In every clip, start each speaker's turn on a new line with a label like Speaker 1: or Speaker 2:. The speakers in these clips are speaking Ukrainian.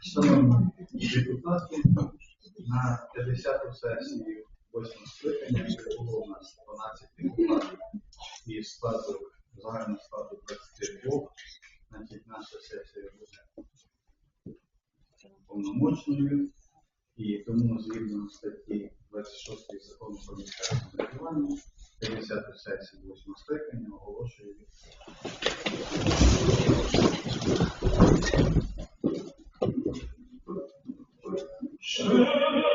Speaker 1: Шановні депутати, на 50-ту сесію 8 скликання було у нас 12 депутатів і складу, загального складу 22. Значить, наша сесія буде повномочною і тому згідно статті 26 закону про місцеве самоврядування 50-ту сесію 8 скликання оголошую відкритою. Sure.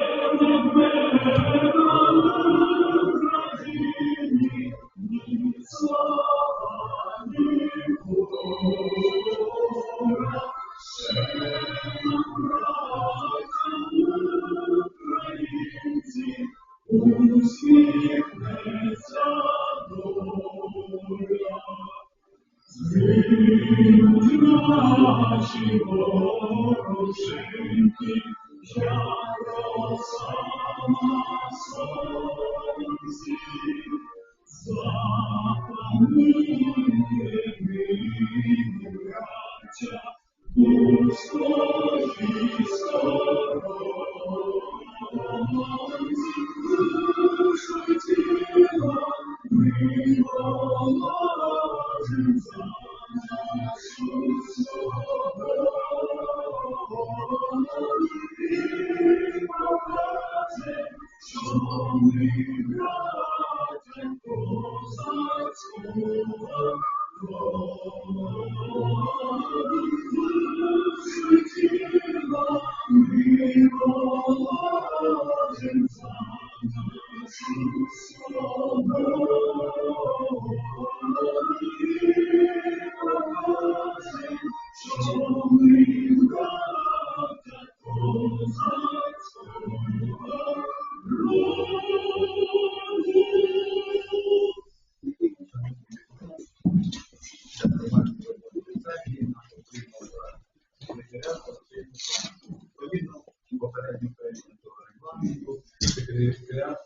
Speaker 1: Регламенту, секретаріат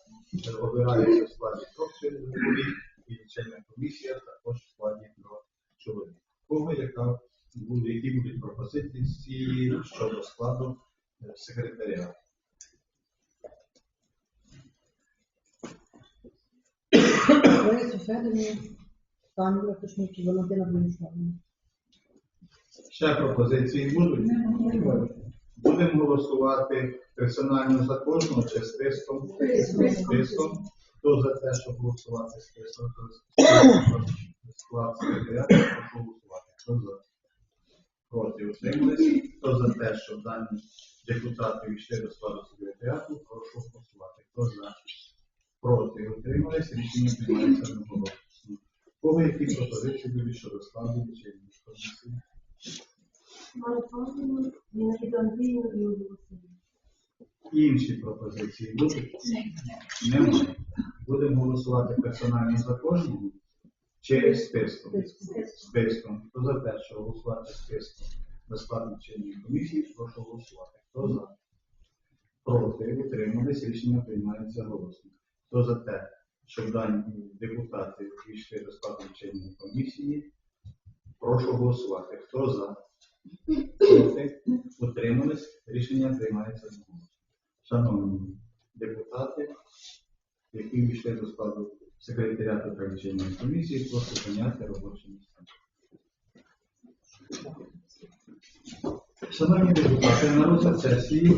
Speaker 1: обирається в складі трьох чоловік і члени комісія також в складі трьох чоловік. Кого яка буде, які будуть пропозиції щодо складу е,
Speaker 2: Блиншовна.
Speaker 1: Ще пропозиції будуть? Будемо голосувати персонально за кожного чи списком? Списком. Хто за те, щоб голосувати списком? то Склад секретаріату, прошу голосувати. Хто за? Проти утримались. Хто за те, щоб дані депутати війшли до складу секретаріату, прошу голосувати. Хто за? Проти утримались. Рішення приймається одноголосно. Кого які пропозиції будуть щодо складу вечірньої комісії?
Speaker 3: Мартовну, Леоніду Андріївну і Васильівну.
Speaker 1: Інші пропозиції будуть? Немає. Будемо голосувати персонально за кожного чи списком? Списком. Хто за те, що голосувати списком безплатно чинної комісії, прошу голосувати. Хто за? Проти, утримались, рішення приймається голосно. Хто за те, щоб дані депутати війшли до складу чинної комісії, прошу голосувати. Хто за? Проти, утримались, рішення приймається голосно. Шановні депутати, які війшли до складу секретаріату правлячої комісії, прошу зайняти робочі місця. Шановні депутати, на розгляд сесії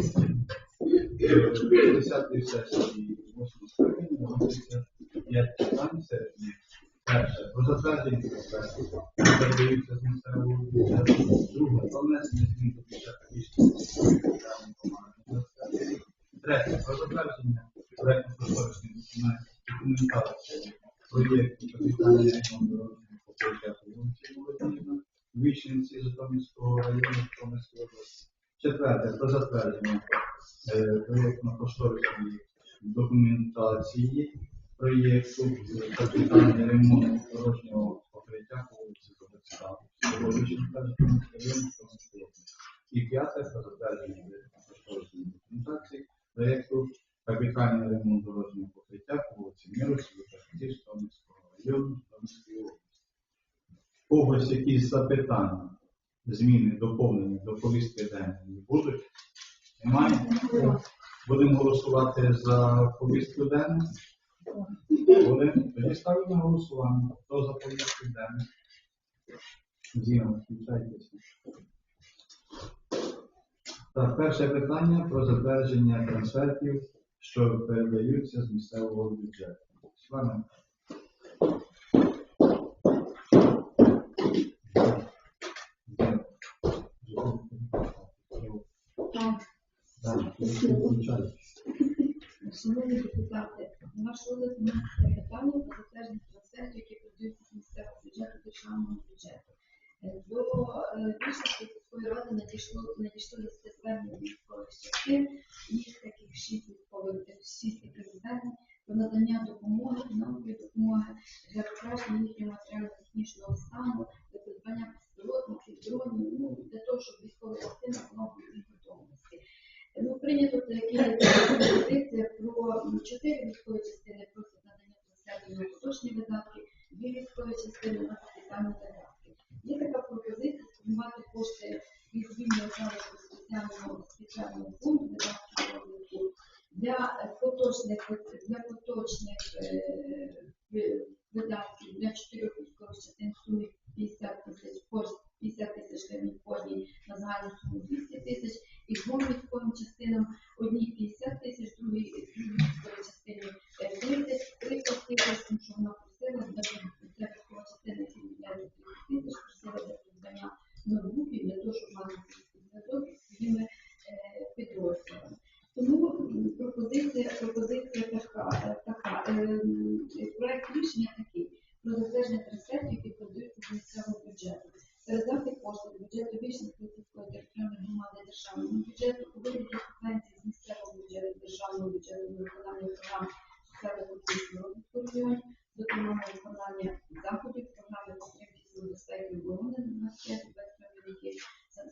Speaker 1: 10-ї сесії 8 скликання виноситься 5 питань серед них. Перше, про затвердження проекту, передаються з місцевого бюджету. Друге, про внесення змін до бюджету затвердження проекту кошторисної документації проєкту капітального ремонту покриття вулиці Володимира, Вічниці. Четверте, про затвердження е, проєктно-кошторисної документації проєкту капітальний ремонт дорожнього покриття по вулиці Кобацька. І п'яте, про затвердження проєктно-кошторисної документації проєкту капітальний ремонт дорожнього покриття по вулиці Міросів, Томського району, Томської області. Когось якісь запитання, зміни, доповнення до повістки денної будуть. Немає? Будемо голосувати за повістку денну. Тоді ставимо на голосування. Хто за повістку денну? Зіємо, включайтеся. Так, перше питання про затвердження трансфертів що передаються з місцевого бюджету. Слава.
Speaker 3: Шановні депутати, наш розгляд питання того, щоб військова частина була готовності. Ну, прийнято таке про 4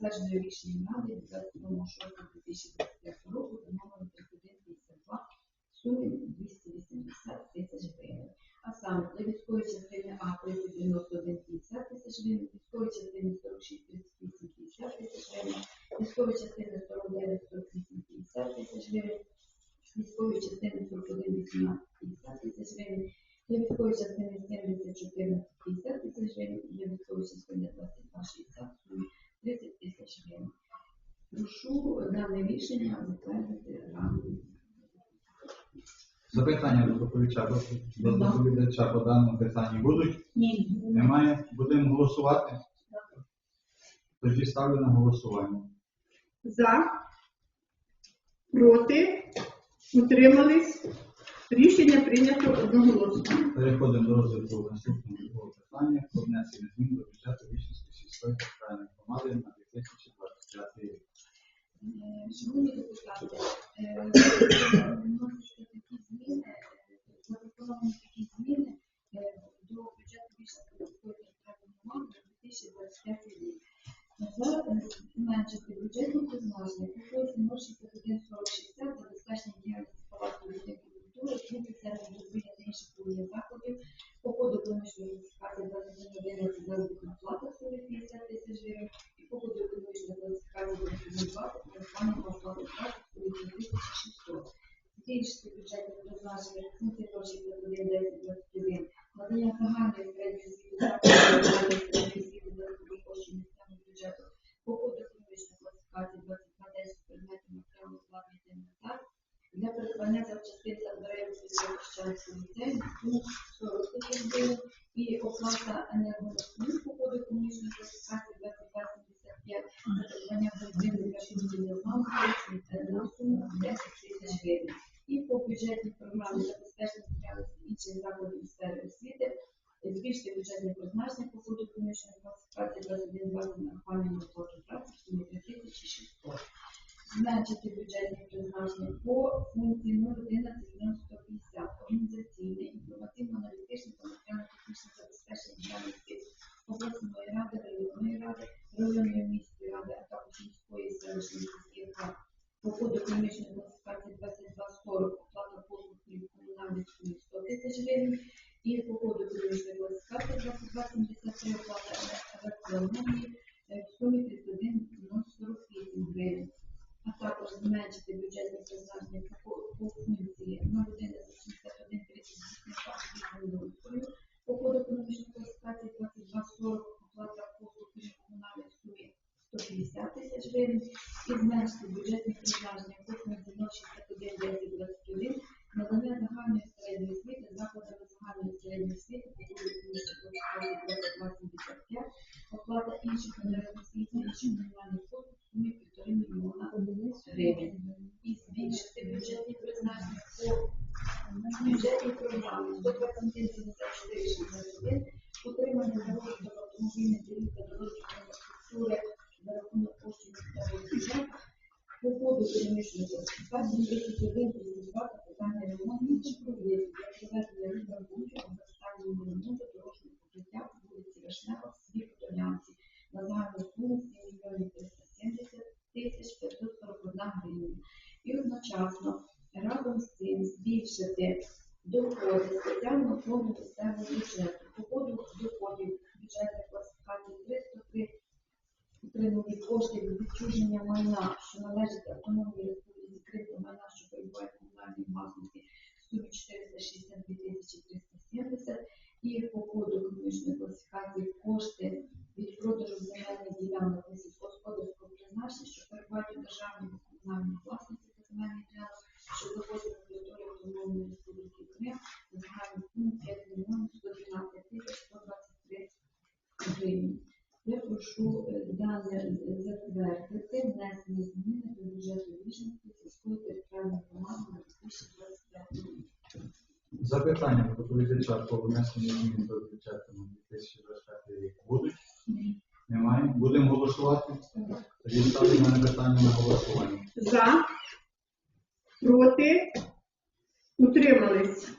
Speaker 3: затвердженої рішенням ради 10 року 2020 ухвалення рішення затвердити рамки.
Speaker 1: Запитання до доповідача до доповідача по даному питанні будуть?
Speaker 2: Ні.
Speaker 1: Немає. Будемо голосувати. Тоді ставлю на голосування.
Speaker 4: За, проти, утримались. Рішення прийнято одноголосно.
Speaker 1: Переходимо до розгляду наступного питання про внесення змін до бюджету Вічинської сільської центральної громади на 2025 рік.
Speaker 3: Шановні депутати, вносити такі зміни, запропоновані такі зміни. Зменшити бюджетні призначення кухня дзвінок being given коду класифікації кошти від продажу земельних ділянок сільськогосподарського призначення, що перебувають у та комунальній власності та земельних ділянок, що заходять на територію автономної республіки Крим, на загальну суму 5 мільйонів 112 тисяч 123 гривень. Я прошу е, дане затвердити внесені зміни до бюджету Вішенської сільської територіальної громади на 2025 рік.
Speaker 1: Запитання до доповідача по внесенню змін до
Speaker 4: За, проти, утримались.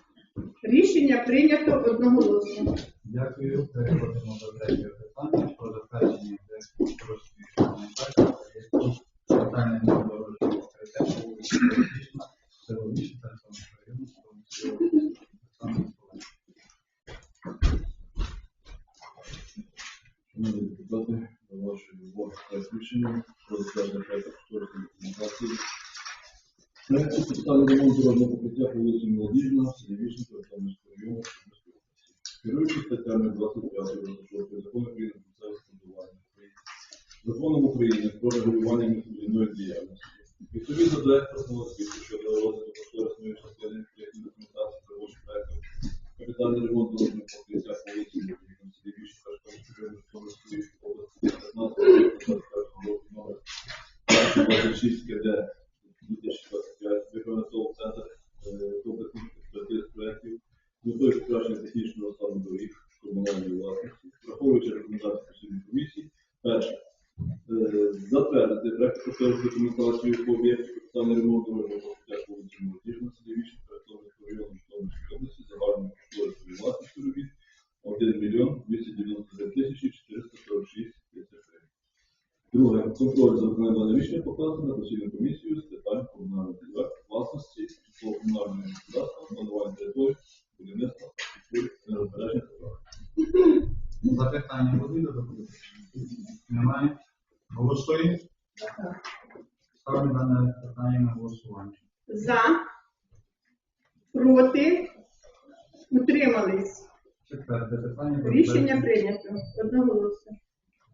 Speaker 4: Рішення прийнято одноголосно.
Speaker 1: Дякую. Переходимо до третього питання про затвердження дорожньої документації. Питання дорожнього покриття по вулиці Політична, село Вічне, Тернопільського району, Миколаївна.
Speaker 5: Шановні депутати, до вашої уваги проект рішення Проект підстави ремонт дорожнього покриття по вулиці Молодіжна, Житомирської області. Керуючи статтями 25 26 закону України про місцеве самоврядування України, законом України про регулювання містобудівної діяльності. Відповідно до експертного звіту щодо розвитку кошторисної частини проєктної документації та робочих проектів капітальний ремонт дорожнього покриття по вулиці Молодіжна, селі Вішенка, Житомирської області, 15 року номер 26 КД 2025 виконано ТОВ центр е, комплексних експертиз проєктів з метою покращення технічного стану доріг комунальної власності, враховуючи рекомендації постійної комісії. Перше. е, Затвердити проект кошторисної документацію по об'єкту капітальний ремонт дорожнього покриття по вулиці Молодіжна, селі Вічна, Житомирського району, Житомирської області, загальною кошторисною власністю робіт 1 мільйон 299 тисячі 446 тисяч гривень. Друге, контроль за виконанням рішення показано на постійну комісію з питань комунальної власності, житлово-комунального господарства, планування території, будівництва, енергозбереження та права.
Speaker 1: Запитання будуть до? Немає. Голосуємо. Ставлю дане питання на голосування.
Speaker 4: За, проти, утримались.
Speaker 1: Четверте питання. про
Speaker 4: Рішення
Speaker 1: затвердження-
Speaker 4: прийнято одноголосно.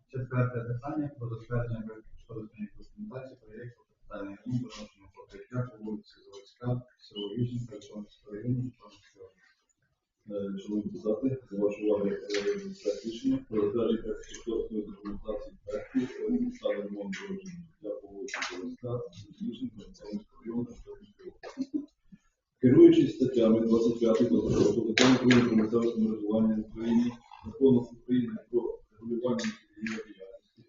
Speaker 1: Четверте питання про затвердження кошторисної документації проєкту капітальний ремонт дорожнього покриття по вулиці Заводська, село Житомирського району, Житомирської області.
Speaker 5: Шановні депутати, е, проект рішення про затвердження кошторисної документації проекту стану ремонт дорожнього для по вулиці Полоска, Змішенка, Житомирського району, Житомирської області. Керуючись статтями 25 закону України про місцеве самоврядування в Україні, закону України про регулювання місцевої діяльності,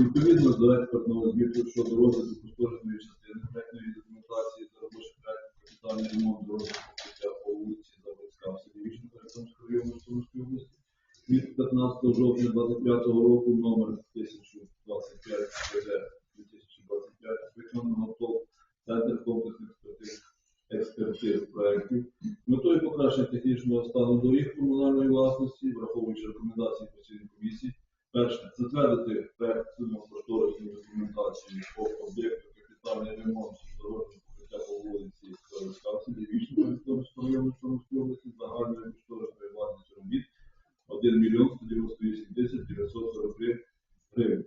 Speaker 5: відповідно до експертного звіту щодо розвитку кошторисної частини проектної документації та робочих проектів капітальний ремонт дорожнього покриття по вулиці Заводська в селі Вічника Житомирського району Житомирської області від 15 жовтня 25 року номер 1025 2025 виконано ТОП Центр комплексних експертиз проєктів метою покращення технічного стану доріг комунальної власності, враховуючи рекомендації постійної комісії. Перше, затвердити проект кошторисної документації по об'єкту капітальний ремонт дорожнього покриття по вулиці Скавці, Львівщини, Житомирського району Житомирської області, загальною кошторисною власністю робіт 1 мільйон 198 тисяч 943 гривень.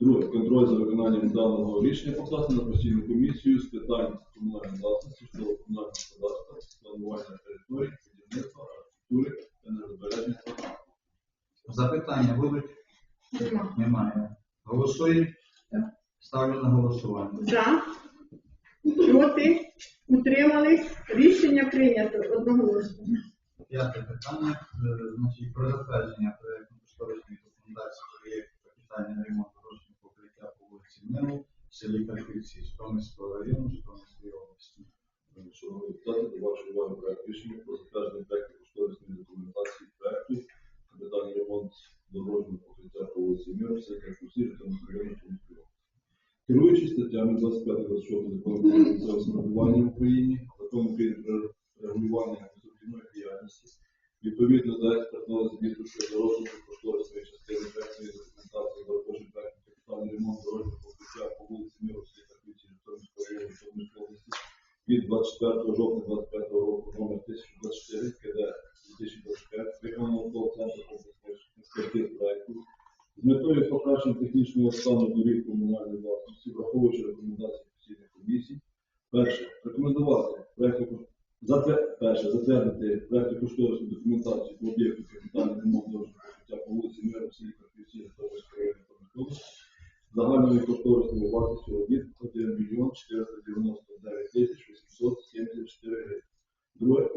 Speaker 5: Друге, контроль за виконанням даного рішення покласти на постійну комісію з питань комунальної власності, житлово-комунального господарства, планування територій, будівництва, архітектури, енергозбереження та
Speaker 4: Запитання будуть? Немає. Голосуємо? Ставлю на голосування.
Speaker 1: За, проти, утримались. Рішення прийнято одноголосно.
Speaker 4: П'яте питання, е, значить, про затвердження проєктно-кошторисної документації проєкту капітальний ремонт дорожнього покриття по вулиці Милу, в селі Карпівці, Житомирського району, Житомирської області.
Speaker 5: Шановні депутати, до вашої уваги проект рішення про затвердження проекту кошторисної документації проекту капітальний ремонт дорожнього покриття по вулиці Мир, все як усі Житомирського району Житомирської області. Керуючись статтями 25-26 закону про місцеве самоврядування в Україні, закону України про регулювання містобудівної діяльності, відповідно до експертного звіту щодо розвитку кошторисної частини проектної документації за робочий проект капітальний ремонт дорожнього покриття по вулиці Миру, в селі Карпівці, Житомирського району Житомирської області, від 24 жовтня 25 року номер 1024 КД 2025 виконано по центру комплексної експертиз проєктів з метою покращення технічного стану доріг комунальної власності, враховуючи рекомендації постійних комісій. Перше, рекомендувати проєкту затвердити проєкту кошторисну документацію по об'єкту капітального ремонту дорожнього покриття по вулиці Мира, в селі Карпівці, Житомирського району Житомирської області, загальною кошторисною вартістю робіт 1 мільйон 499 тисяч 874 гривень. Друге,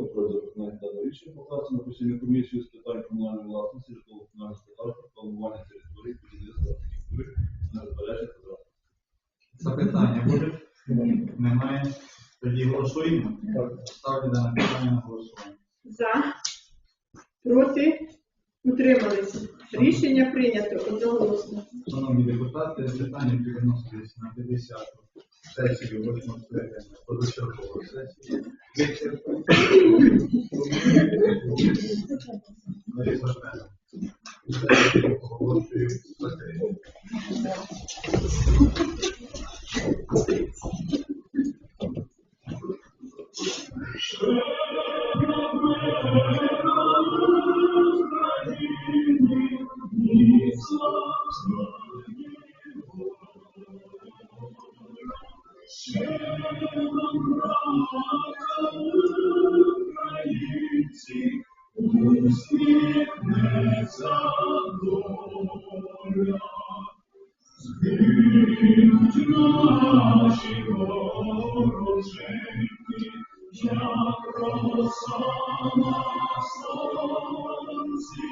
Speaker 5: за виконанням рішення покласти на постійну комісію з питань комунальної власності, житлово-комунального господарства, планування території, будівництва, архітектури, нерозбереження та транспорту.
Speaker 4: Запитання будуть? Немає. Тоді голосуємо? Ставлю дане питання на голосування.
Speaker 1: За, проти, утримались. Рішення прийнято одноголосно.
Speaker 4: Шановні депутати, питання переносились на 50 сесію 8 скликання позачергової сесії. Лариса Жмена. Оголошую закритою. Chiaro sama sonsi